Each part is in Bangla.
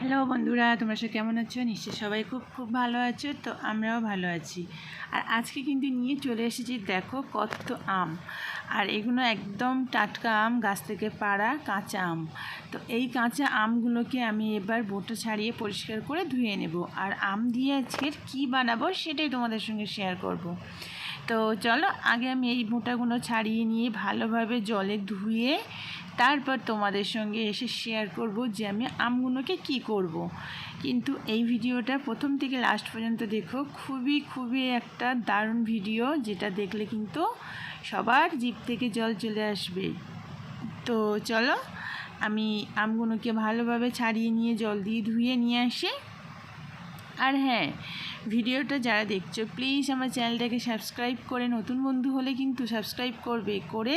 হ্যালো বন্ধুরা, তোমরা সব কেমন আছো? নিশ্চয়ই সবাই খুব খুব ভালো আছো, তো আমরাও ভালো আছি। আর আজকে কিন্তু নিয়ে চলে এসেছি, দেখো কত আম। আর এগুলো একদম টাটকা আম, গাছ থেকে পাড়া কাঁচা আম। তো এই কাঁচা আমগুলোকে আমি এবার বোটো ছাড়িয়ে পরিষ্কার করে ধুয়ে নেব। আর আম দিয়ে আজকের কী বানাবো সেটাই তোমাদের সঙ্গে শেয়ার করব। তো চলো, আগে আমি এই মোটাগুলো ছাড়িয়ে নিয়ে ভালোভাবে জলে ধুয়ে তারপর তোমাদের সঙ্গে এসে শেয়ার করব যে আমি আমগুলোকে কি করব। কিন্তু এই ভিডিওটা প্রথম থেকে লাস্ট পর্যন্ত দেখো, খুবই খুবই একটা দারুণ ভিডিও যেটা দেখলে কিন্তু সবার জিভ থেকে জল চলে আসবে তো চলো, আমি আমগুলোকে ভালোভাবে ছাড়িয়ে নিয়ে জল দিয়ে ধুয়ে নিয়ে আসি আর হ্যাঁ ভিডিওটা যারা দেখছ প্লিজ আমার চ্যানেলটাকে সাবস্ক্রাইব করে নতুন বন্ধু হলে কিন্তু সাবস্ক্রাইব করবে, করে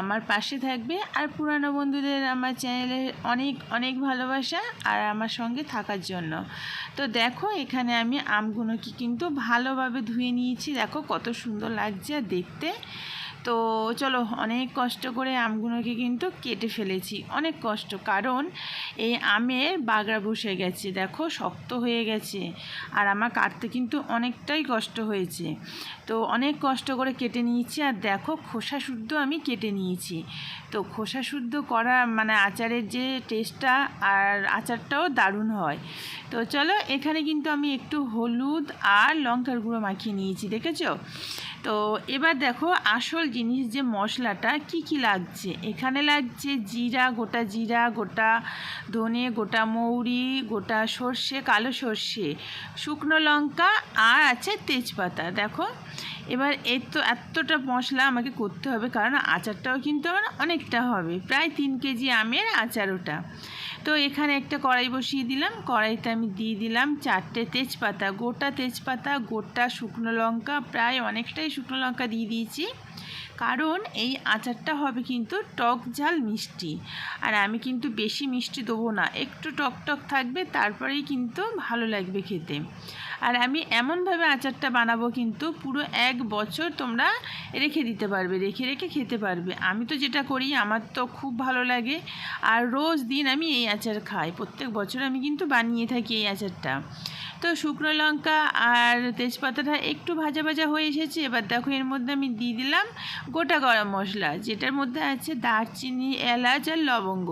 আমার পাশে থাকবে। আর পুরানো বন্ধুদের আমার চ্যানেলে অনেক অনেক ভালোবাসা আর আমার সঙ্গে থাকার জন্য। তো দেখো, এখানে আমি আমগুলো কি কিন্তু ভালোভাবে ধুয়ে নিয়েছি। দেখো কত সুন্দর লাগছে আর দেখতে। তো চলো অনেক কষ্ট করে আমগুলোকে কিন্তু কেটে ফেলেছি। অনেক কষ্ট, কারণ এই আমের বাগড়া বসে গেছে, দেখো শক্ত হয়ে গেছে আর আমার কাটতে কিন্তু অনেকটাই কষ্ট হয়েছে। তো অনেক কষ্ট করে কেটে নিয়েছি আর দেখো খোসা শুদ্ধ আমি কেটে নিয়েছি। তো খোসা শুদ্ধ করা মানে আচারের যে টেস্টটা আর আচারটাও দারুণ হয়। তো চলো এখানে কিন্তু আমি একটু হলুদ আর লঙ্কার গুঁড়ো মাখিয়ে নিয়েছি, দেখেছ? তো এবার দেখো আসল জিনিস যে মশলাটা কি কি লাগছে? এখানে লাগছে জিরা, গোটা জিরা, গোটা ধনে, গোটা মৌরি, গোটা সর্ষে, কালো সর্ষে, শুকনো লঙ্কা আর আছে তেজপাতা। দেখো, এবার এর তো এতটা মশলা আমাকে করতে হবে কারণ আচারটাও কিন্তু আমার অনেকটা হবে। প্রায় তিন কেজি আমের আচার ওটা। তো এখানে একটা কড়াই বসিয়ে দিলাম। কড়াইতে আমি দিয়ে দিলাম চারটে তেজপাতা। গোটা তেজপাতা, গোটা শুকনো লঙ্কা, প্রায় অনেকটাই শুকনো লঙ্কা দিয়ে দিয়েছি। কারণ এই আচারটা হবে কিন্তু টক ঝাল মিষ্টি। আর আমি কিন্তু বেশি মিষ্টি দেবো না, একটু টক টক থাকবে, তারপরেই কিন্তু ভালো লাগবে খেতে। আর আমি এমনভাবে আচারটা বানাবো কিন্তু পুরো এক বছর তোমরা রেখে দিতে পারবে, রেখে রেখে খেতে পারবে। আমি তো যেটা করি, আমার তো খুব ভালো লাগে। আর রোজ দিন আমি এই আচার খাই, প্রত্যেক বছর আমি কিন্তু বানিয়ে থাকি এই আচারটা। তো শুকনো লঙ্কা আর তেজপাতাটা একটু ভাজা ভাজা হয়ে এসেছে। এবার দেখো এর মধ্যে আমি দিয়ে দিলাম গোটা গরম মশলা, যেটার মধ্যে আছে দারচিনি, এলাচ আর লবঙ্গ।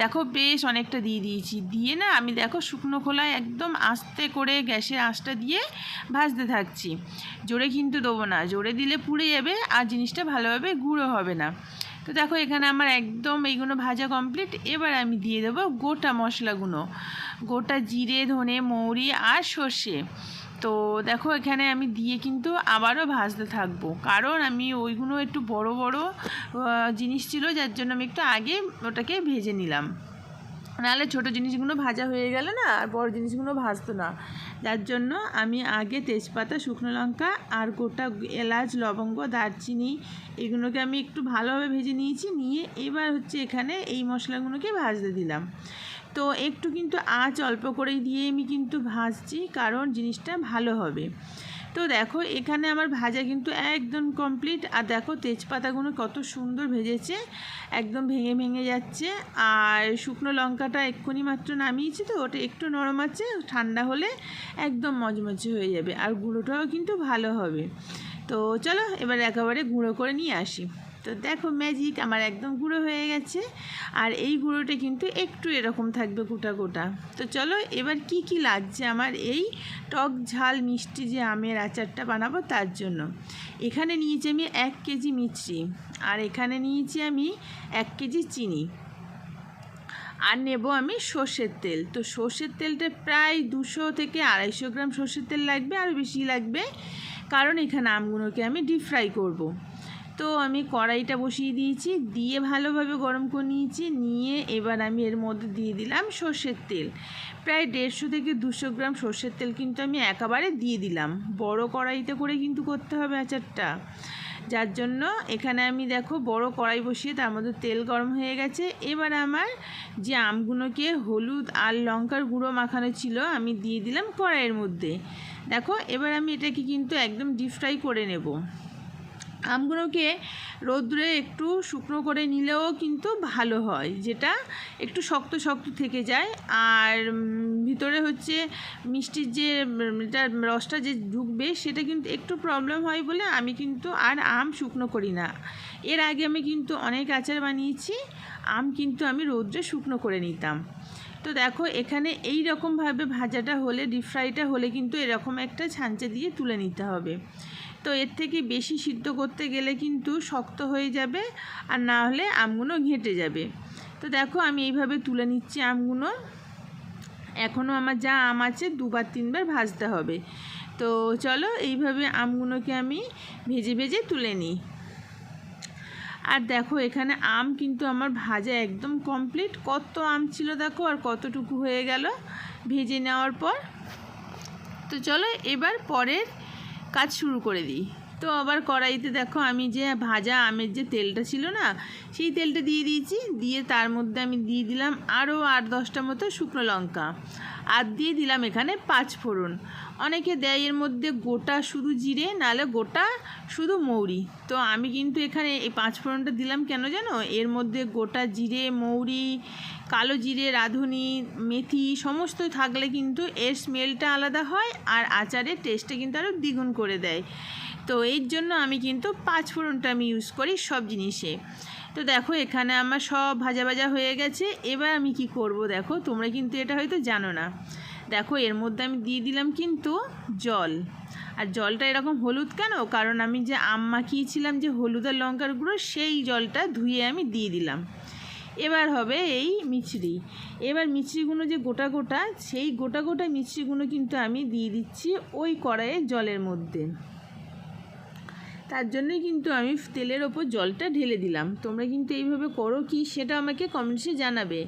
দেখো বেশ অনেকটা দিয়ে দিয়েছি। দিয়ে না আমি দেখো শুকনো খোলায় একদম আস্তে করে গ্যাসের আঁচটা দিয়ে ভাজতে থাকছি। জোরে কিন্তু দেবো না, জোরে দিলে পুড়ে যাবে আর জিনিসটা ভালোভাবে গুঁড়ো হবে না। তো দেখো, এখানে আমার একদম এইগুলো ভাজা কমপ্লিট এবার আমি দিয়ে দেবো গোটা মশলাগুলো। গোটা জিরে, ধনে, মৌরি আর সর্ষে। তো দেখো, এখানে আমি দিয়ে কিন্তু আবারও ভাজতে থাকব। কারণ আমি ওইগুলো একটু বড় বড় জিনিস ছিল, যার জন্য আমি একটু আগে ওটাকে ভেজে নিলাম। নাহলে ছোটো জিনিসগুলো ভাজা হয়ে গেলে না আর বড় জিনিসগুলো ভাজতো না। যার জন্য আমি আগে তেজপাতা, শুকনো লঙ্কা আর গোটা এলাচ, লবঙ্গ, দারচিনি এগুলোকে আমি একটু ভালোভাবে ভেজে নিয়েছি। নিয়ে এবার হচ্ছে এখানে এই মশলাগুলোকে ভাজতে দিলাম। তো একটু কিন্তু আঁচ অল্প করেই দিয়ে আমি কিন্তু ভাজছি, কারণ জিনিসটা ভালো হবে। তো দেখো, এখানে আমার ভাজা কিন্তু একদম কমপ্লিট আর দেখো, তেজপাতাগুলো কত সুন্দর ভেজেছে, একদম ভেঙে ভেঙে যাচ্ছে। আর শুকনো লঙ্কাটা এক্ষুনি মাত্র নামিয়েছি তো, ওটা একটু নরম আছে, ঠান্ডা হলে একদম মজমজে হয়ে যাবে। আর গুঁড়োটাও কিন্তু ভালো হবে। তো চলো, এবার একেবারে গুঁড়ো করে নিয়ে আসি। তো দেখো ম্যাজিক আমার একদম গুঁড়ো হয়ে গেছে। আর এই গুঁড়োটা কিন্তু একটু এরকম থাকবে গোটা গোটা। তো চলো এবার কি কি লাগছে আমার এই টক ঝাল মিষ্টি যে আমের আচারটা বানাবো তার জন্য। এখানে নিয়েছি আমি এক কেজি মিষ্টি আর এখানে নিয়েছি আমি এক কেজি চিনি। আর নেব আমি সর্ষের তেল। তো সর্ষের তেলটা প্রায় দুশো থেকে আড়াইশো গ্রাম সর্ষের তেল লাগবে আর বেশি লাগবে। কারণ এখানে আমগুলোকে আমি ডিপ ফ্রাই করব। তো আমি কড়াইটা বসিয়ে দিয়েছি, দিয়ে ভালোভাবে গরম করে নিয়েছি, নিয়ে এবার আমি এর মধ্যে দিয়ে দিলাম সর্ষের তেল। প্রায় দেড়শো থেকে দুশো গ্রাম সর্ষের তেল কিন্তু আমি একেবারে দিয়ে দিলাম। বড় কড়াইতে করে কিন্তু করতে হবে আচারটা। যার জন্য এখানে আমি দেখো বড় কড়াই বসিয়ে তার মধ্যে তেল গরম হয়ে গেছে। এবার আমার যে আমগুলোকে হলুদ আর লঙ্কার গুঁড়ো মাখানো ছিল, আমি দিয়ে দিলাম কড়াইয়ের মধ্যে। দেখো, এবার আমি এটাকে কিন্তু একদম ডিপ ফ্রাই করে নেব। আমগুলোকে রোদ্রে একটু শুকনো করে নিলেও কিন্তু ভালো হয়, যেটা একটু শক্ত শক্ত থেকে যায়। আর ভিতরে হচ্ছে মিষ্টির যে এটা রসটা যে ঢুকবে, সেটা কিন্তু একটু প্রবলেম হয় বলে আমি কিন্তু আর আম শুকনো করি না। এর আগে আমি কিন্তু অনেক আচার বানিয়েছি, আম কিন্তু আমি রোদ্রে শুকনো করে নিতাম। তো দেখো, এখানে এই রকমভাবে ভাজাটা হলে ডিপ ফ্রাইটা হলে কিন্তু এরকম একটা ছাঁচে দিয়ে তুলে নিতে হবে। তো এর থেকে বেশি সিদ্ধ করতে গেলে কিন্তু শক্ত হয়ে যাবে আর না হলে আমগুলো ঘেঁটে যাবে। তো দেখো আমি এইভাবে তুলে নিচ্ছি আমগুলো। এখনও আমার যা আম আছে দুবার তিনবার ভাজতে হবে। তো চলো এইভাবে আমগুলোকে আমি ভেজে ভেজে তুলে নিই। আর দেখো এখানে আম কিন্তু আমার ভাজা একদম কমপ্লিট। কত আম ছিল দেখো আর কতটুকু হয়ে গেল ভেজে নেওয়ার পর। তো চলো এবার পরের কাজ শুরু করে দিই। তো আবার কড়াইতে দেখো আমি যে ভাজা আমের যে তেলটা ছিল না, সেই তেলটা দিয়ে দিয়েছি। দিয়ে তার মধ্যে আমি দিয়ে দিলাম আরও আট দশটা মতো শুকনো লঙ্কা। আর দিয়ে দিলাম এখানে পাঁচ ফোড়ন। অনেকে দেয় এর মধ্যে গোটা শুধু জিরে, নাহলে গোটা শুধু মৌরি। তো আমি কিন্তু এখানে এই পাঁচ ফোড়নটা দিলাম কেন জানো? এর মধ্যে গোটা জিরে, মৌরি, কালো জিরে, রাঁধুনি, মেথি সমস্ত থাকলে কিন্তু এর স্মেলটা আলাদা হয় আর আচারের টেস্টটা কিন্তু আরও দ্বিগুণ করে দেয়। তো এর জন্য আমি কিন্তু পাঁচ ফোড়নটা আমি ইউজ করি সব জিনিসে। তো দেখো, এখানে আমার সব ভাজা ভাজা হয়ে গেছে। এবার আমি কি করব দেখো? তোমরা কিন্তু এটা হয়তো জানো না। দেখো, এর মধ্যে আমি দিয়ে দিলাম কিন্তু জল। আর জলটা এরকম হলুদ কেন? কারণ আমি যে আম মাখিয়েছিলাম যে হলুদ আর লঙ্কার গুঁড়ো, সেই জলটা ধুয়ে আমি দিয়ে দিলাম। এবার হবে এই মিছরি। এবার মিছরিগুলো যে গোটা গোটা, সেই গোটা গোটা মিছরিগুলো কিন্তু আমি দিয়ে দিচ্ছি ওই কড়াইয়ে জলের মধ্যে। তার জন্যই কিন্তু আমি তেলের ওপর জলটা ঢেলে দিলাম। তোমরা কিন্তু এইভাবে করো কি সেটা আমাকে কমেন্টসে জানাবে।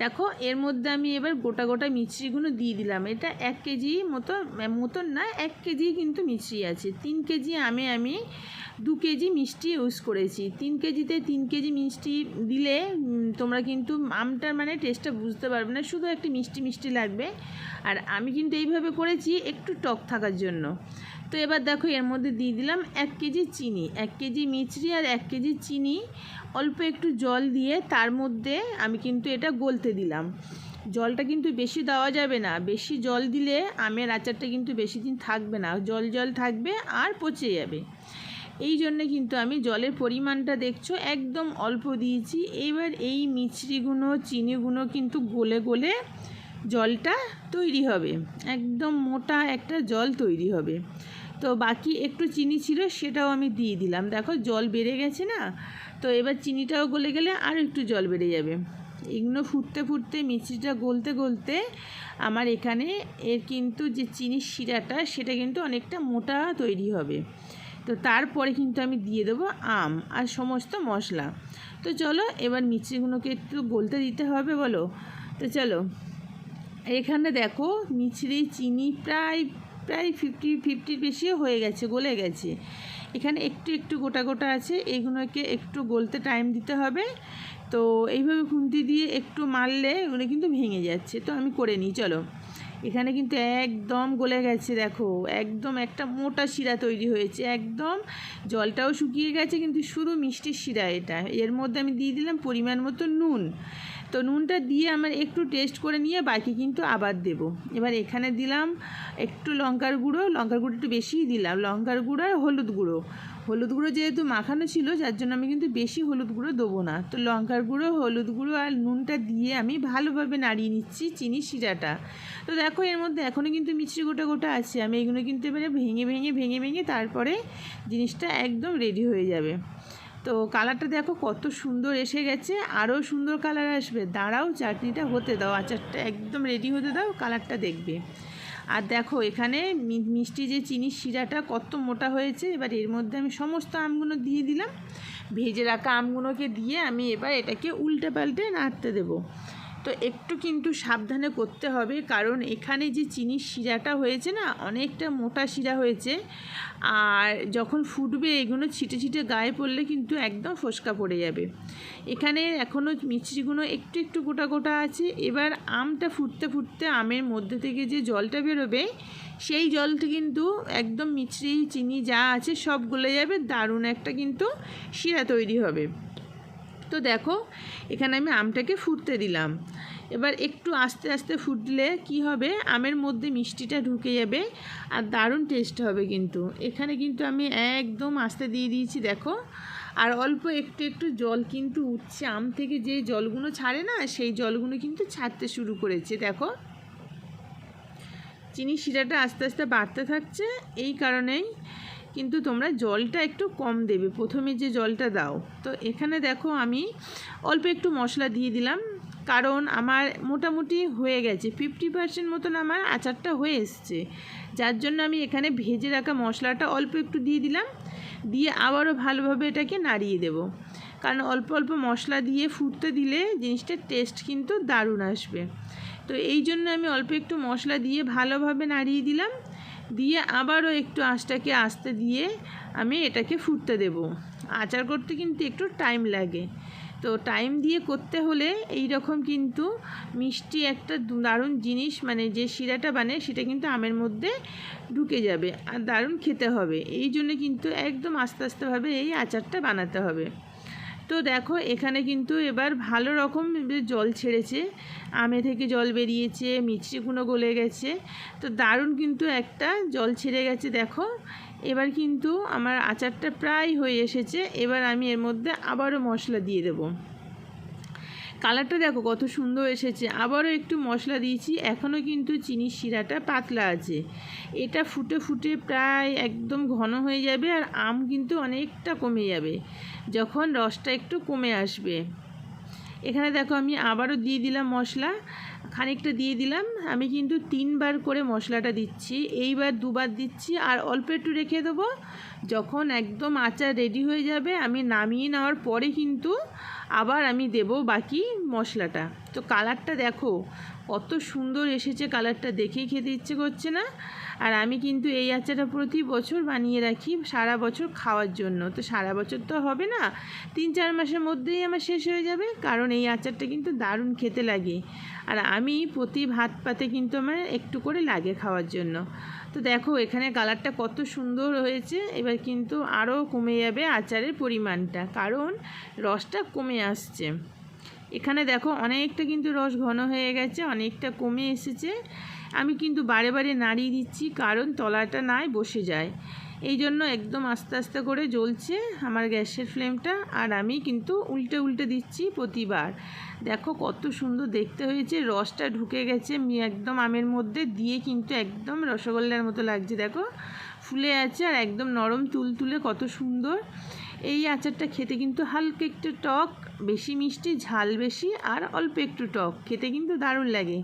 দেখো, এর মধ্যে আমি এবার গোটা গোটা মিছরিগুলো দিয়ে দিলাম। এটা এক কেজি মতো মতন না, এক কেজি কিন্তু মিছরি আছে। তিন কেজি আমে, আমি দু কেজি মিষ্টি ইউজ করেছি। তিন কেজিতে তিন কেজি মিষ্টি দিলে তোমরা কিন্তু আমটার মানে টেস্টটা বুঝতে পারবে না। শুধু একটি মিষ্টি মিষ্টি লাগবে। আর আমি কিন্তু এইভাবে করেছি একটু টক থাকার জন্য। তো এবার দেখো এর মধ্যে দিয়ে দিলাম এক কেজি চিনি, এক কেজি মিছরি আর এক কেজি চিনি। অল্প একটু জল দিয়ে তার মধ্যে আমি কিন্তু এটা গলতে দিলাম। জলটা কিন্তু বেশি দেওয়া যাবে না। বেশি জল দিলে আমের আচারটা কিন্তু বেশি দিন থাকবে না। জল জল থাকবে আর পচে যাবে। এই জন্য কিন্তু আমি জলের পরিমাণটা দেখছ একদম অল্প দিয়েছি। এইবার এই মিছরিগুলো চিনিগুলো কিন্তু গলে গলে জলটা তৈরি হবে। একদম মোটা একটা জল তৈরি হবে। তো বাকি একটু চিনি ছিল, সেটাও আমি দিয়ে দিলাম। দেখো, জল বেড়ে গেছে না? তো এবার চিনিটাও গলে গেলে আর একটু জল বেড়ে যাবে। এগুলো ফুটতে ফুটতে, মিষ্টিটা গলতে গলতে আমার এখানে এর কিন্তু যে চিনির শিরাটা, সেটা কিন্তু অনেকটা মোটা তৈরি হবে। তো তারপরে কিন্তু আমি দিয়ে দেবো আম আর সমস্ত মশলা। তো চলো, এবার মিষ্টিগুলোকে একটু গলতে দিতে হবে বলো? তো চলো, এখানে দেখো, মিছরি চিনি প্রায় প্রায় ফিফটি ফিফটির বেশিও হয়ে গেছে, গলে গেছে। এখানে একটু একটু গোটা গোটা আছে। এগুলোকে একটু গলতে টাইম দিতে হবে। তো এইভাবে খুন্তি দিয়ে একটু মারলে এগুলো কিন্তু ভেঙে যাচ্ছে। তো আমি করে নিই, চলো। এখানে কিন্তু একদম গলে গেছে, দেখো। একদম একটা মোটা শিরা তৈরি হয়েছে। একদম জলটাও শুকিয়ে গেছে, কিন্তু শুধু মিষ্টির শিরা এটা। এর মধ্যে আমি দিয়ে দিলাম পরিমাণ মতো নুন। তো নুনটা দিয়ে আমার একটু টেস্ট করে নিয়ে বাকি কিন্তু আবার দেব। এবার এখানে দিলাম একটু লঙ্কার গুঁড়ো লঙ্কার গুঁড়ো একটু বেশিই দিলাম। লঙ্কার গুঁড়ো আর হলুদ গুঁড়ো। হলুদ গুঁড়ো যেহেতু মাখানো ছিল, যার জন্য আমি কিন্তু বেশি হলুদ গুঁড়ো দেবো না। তো লঙ্কার গুঁড়ো, হলুদ গুঁড়ো আর নুনটা দিয়ে আমি ভালোভাবে নাড়িয়ে নিচ্ছি চিনি শিরাটা। তো দেখো এর মধ্যে এখনও কিন্তু মিষ্টি গোটা গোটা আছে। আমি এগুলো কিন্তু এবারে ভেঙে ভেঙে ভেঙে ভেঙে তারপরে জিনিসটা একদম রেডি হয়ে যাবে। তো কালারটা দেখো কত সুন্দর এসে গেছে আরও সুন্দর কালার আসবে। দাঁড়াও, চাটনিটা হতে দাও, আচারটা একদম রেডি হতে দাও কালারটা দেখবে। আর দেখো এখানে মিষ্টি যে চিনির শিরাটা কত মোটা হয়েছে, এবার এর মধ্যে আমি সমস্ত আমগুলো দিয়ে দিলাম। ভেজে রাখা আমগুলোকে দিয়ে আমি এবার এটাকে উল্টে পাল্টে নাড়তে দেবো। তো একটু কিন্তু সাবধানে করতে হবে, কারণ এখানে যে চিনির শিরাটা হয়েছে না, অনেকটা মোটা শিরা হয়েছে। আর যখন ফুটবে, এগুলো ছিটে ছিটে গায়ে পড়লে কিন্তু একদম ফোসকা পড়ে যাবে। এখানে এখনও মিষ্টিগুলো একটু একটু গোটা গোটা আছে। এবার আমটা ফুটতে ফুটতে আমের মধ্যে থেকে যে জলটা বেরোবে, সেই জলটা কিন্তু একদম মিছরি চিনি যা আছে সব গলে যাবে, দারুণ একটা কিন্তু শিরা তৈরি হবে। তো দেখো, এখানে আমি আমটাকে ফুটতে দিলাম। এবার একটু আস্তে আস্তে ফুটলে কি হবে? আমের মধ্যে মিষ্টিটা ঢুকে যাবে আর দারুণ টেস্ট হবে কিন্তু। এখানে কিন্তু আমি একদম আস্তে দিয়ে দিয়েছি, দেখো। আর অল্প একটু একটু জল কিন্তু উঠছে। আম থেকে যে জলগুলো ছাড়ে না, সেই জলগুলো কিন্তু ছাড়তে শুরু করেছে, দেখো। চিনি শিরাটা আস্তে আস্তে বাড়তে থাকছে, এই কারণেই কিন্তু তোমরা জলটা একটু কম দেবে। প্রথমে যে জলটা দাও। তো এখানে দেখো আমি অল্প একটু মশলা দিয়ে দিলাম। কারণ আমার মোটামুটি হয়ে গেছে। ফিফটি পার্সেন্ট মতন আমার আচারটা হয়ে এসছে। যার জন্য আমি এখানে ভেজে রাখা মশলাটা অল্প একটু দিয়ে দিলাম। দিয়ে আবারও ভালোভাবে এটাকে নাড়িয়ে দেব। কারণ অল্প অল্প মশলা দিয়ে ফুটতে দিলে জিনিসটার টেস্ট কিন্তু দারুণ আসবে। তো এই জন্য আমি অল্প একটু মশলা দিয়ে ভালোভাবে নাড়িয়ে দিলাম। দিয়ে আবারও একটু আঁচটাকে আস্তে দিয়ে আমি এটাকে ফুটতে দেব। আচার করতে কিন্তু একটু টাইম লাগে। তো টাইম দিয়ে করতে হলে এই রকম কিন্তু মিষ্টি একটা দারুণ জিনিস মানে যে শিরাটা বানায় সেটা কিন্তু আমের মধ্যে ঢুকে যাবে আর দারুণ খেতে হবে। এই জন্য কিন্তু একদম আস্তে আস্তেভাবে এই আচারটা বানাতে হবে। তো দেখো, এখানে কিন্তু এবার ভালো রকম জল ছেড়েছে, আমে থেকে জল বেরিয়েছে মিষ্টিগুলো গলে গেছে, তো দারুণ কিন্তু একটা জল ছেড়ে গেছে, দেখো। এবার কিন্তু আমার আচারটা প্রায় হয়ে এসেছে, এবার আমি এর মধ্যে আবারও মশলা দিয়ে দেবো। কালারটা দেখো কত সুন্দর এসেছে, আবারও একটু মশলা দিয়েছি, এখনও কিন্তু চিনির শিরাটা পাতলা আছে। এটা ফুটে ফুটে প্রায় একদম ঘন হয়ে যাবে আর আম কিন্তু অনেকটা কমে যাবে। যখন রসটা একটু কমে আসবে। এখানে দেখো আমি আবারও দিয়ে দিলাম মশলা। খানিকটা দিয়ে দিলাম। আমি কিন্তু তিনবার করে মশলাটা দিচ্ছি। এইবার দুবার দিচ্ছি আর অল্প একটু রেখে দেবো। যখন একদম আচার রেডি হয়ে যাবে, আমি নামিয়ে নেওয়ার পরে কিন্তু আবার আমি দেব বাকি মশলাটা। তো কালারটা দেখো, কত সুন্দর এসেছে কালারটা দেখেই খেতে ইচ্ছে করছে না। আর আমি কিন্তু এই আচারটা প্রতি বছর বানিয়ে রাখি সারা বছর খাওয়ার জন্য। তো সারা বছর তো হবে না, তিন চার মাসের মধ্যেই আমার শেষ হয়ে যাবে, কারণ এই আচারটা কিন্তু দারুণ খেতে লাগে। আর আমি প্রতি ভাত পাতে কিন্তু আমার একটু করে লাগে খাওয়ার জন্য। তো দেখো এখানে কালারটা কত সুন্দর হয়েছে, এবার কিন্তু আরও কমে যাবে আচারের পরিমাণটা, কারণ রসটা কমে আসছে। এখানে দেখো অনেকটা কিন্তু রস ঘন হয়ে গেছে, অনেকটা কমে এসেছে। আমি কিন্তু বারে বারে নাড়িয়ে দিচ্ছি, কারণ তলাটা নাই, বসে যায়। এই জন্য একদম আস্তে আস্তে করে জ্বলছে আমার গ্যাসের ফ্লেমটা, আর আমি কিন্তু উল্টে উল্টে দিচ্ছি প্রতিবার। দেখো কত সুন্দর দেখতে হয়েছে, রসটা ঢুকে গেছে একদম আমের মধ্যে দিয়ে কিন্তু একদম রসগোল্লার মতো লাগছে, দেখো। ফুলে আছে আর একদম নরম তুল তুলে কত সুন্দর। এই আচারটা খেতে কিন্তু হালকা একটু টক, বেশি মিষ্টি, ঝাল বেশি, আর অল্প একটু টক, খেতে কিন্তু দারুণ লাগে।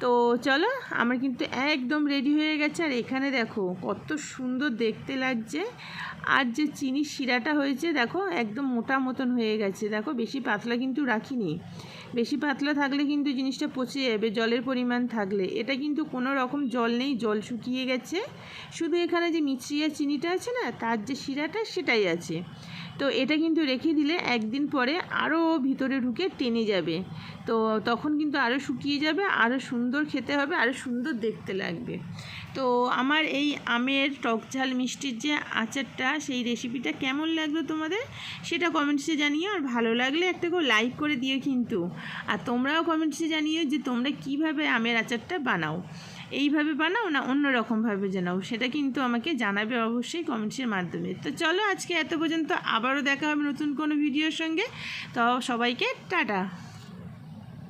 তো চলো, আমার কিন্তু একদম রেডি হয়ে গেছে। আর এখানে দেখো, কত সুন্দর দেখতে লাগছে। আর যে চিনির শিরাটা হয়েছে, দেখো, একদম মোটা মতন হয়ে গেছে। দেখো, বেশি পাতলা কিন্তু রাখিনি। বেশি পাতলা থাকলে কিন্তু জিনিসটা পচে যাবে, জলের পরিমাণ থাকলে। এটা কিন্তু কোনো রকম জল নেই, জল শুকিয়ে গেছে। শুধু এখানে যে মিছরিয়া চিনিটা আছে না, তার যে শিরাটা, সেটাই আছে। তো এটা কিন্তু রেখে দিলে একদিন পরে আরও ভিতরে ঢুকে টেনে যাবে। তো তখন কিন্তু আরও শুকিয়ে যাবে আরও সুন্দর খেতে হবে আরও সুন্দর দেখতে লাগবে। তো আমার এই আমের টক ঝাল মিষ্টির যে আচারটা, সেই রেসিপিটা কেমন লাগল তোমাদের? সেটা কমেন্টসে জানিও, আর ভালো লাগলে একটা করে লাইক করে দিও কিন্তু। আর তোমরাও কমেন্টসে জানিও যে তোমরা কীভাবে আমের আচারটা বানাও। এইভাবে বানাও না অন্য রকমভাবে জানাও? সেটা কিন্তু আমাকে জানাবে অবশ্যই কমেন্টসের মাধ্যমে। তো চলো আজকে এত পর্যন্ত আবারও দেখা হবে নতুন কোনো ভিডিওর সঙ্গে। তো সবাইকে টাটা।